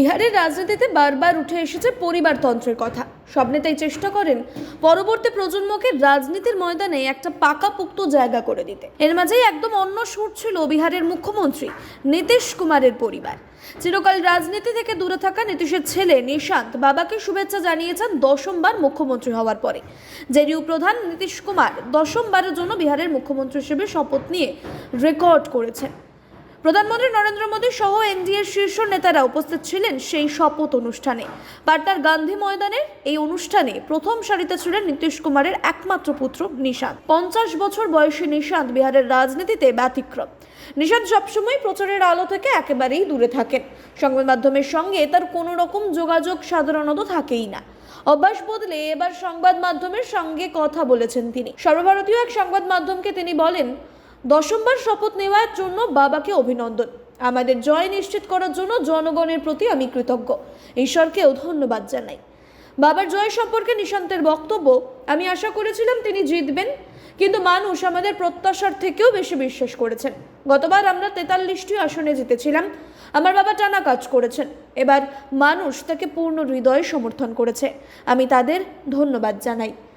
বিহারের রাজনীতিতে বারবার উঠে এসেছে পরিবারতন্ত্রের কথা। সব নেতাই চেষ্টা করেন পরবর্তী প্রজন্মকে রাজনীতির ময়দানে একটা পাকাপোক্ত জায়গা করে দিতে। এর মাঝেই একদম অন্য সুর ছিল বিহারের মুখ্যমন্ত্রী নীতিশ কুমারের পরিবার। চিরকাল রাজনীতি থেকে দূরে থাকা নীতিশের ছেলে নিশান্ত বাবাকে শুভেচ্ছা জানিয়েছেন দশমবার মুখ্যমন্ত্রী হওয়ার পরে। জেডিইউ প্রধান নীতিশ কুমার দশমবারের জন্য বিহারের মুখ্যমন্ত্রী হিসেবে শপথ নিয়ে রেকর্ড করেছেন। প্রধানমন্ত্রী নরেন্দ্র মোদী সহ এনডিএর শীর্ষ নেতারা উপস্থিত ছিলেন সেই শপথ অনুষ্ঠানে। পাটনার গান্ধী ময়দানের এই অনুষ্ঠানে প্রথম সারিতে ছিলেন নীতিশ কুমারের একমাত্র পুত্র নিশান্ত। পঞ্চাশ বছর বয়সী নিশান্ত বিহারের রাজনীতিতে ব্যতিক্রম। নিশান্ত সবসময় প্রচারের আলো থেকে একেবারেই দূরে থাকেন। সংবাদ মাধ্যমের সঙ্গে তার কোনো রকম যোগাযোগ সাধারণত থাকেই না। অভ্যাস বদলে এবার সংবাদ মাধ্যমের সঙ্গে কথা বলেছেন তিনি। সর্বভারতীয় এক সংবাদ মাধ্যমকে তিনি বলেন দশমবার শপথ নেওয়ার জন্য বাবাকে অভিনন্দন। আমাদের জয় নিশ্চিত করার জন্য জনগণের প্রতি আমি কৃতজ্ঞ। ঈশ্বরকেও ধন্যবাদ জানাই। বাবার জয় সম্পর্কে নিশান্তের বক্তব্য, আমি আশা করেছিলাম তিনি জিতবেন, কিন্তু মানুষ আমাদের প্রত্যাশার থেকেও বেশি বিশ্বাস করেছেন। গতবার আমরা তেতাল্লিশটি আসনে জিতেছিলাম, আমার বাবা টানা কাজ করেছেন। এবার মানুষ তাকে পূর্ণ হৃদয়ে সমর্থন করেছে। আমি তাদের ধন্যবাদ জানাই।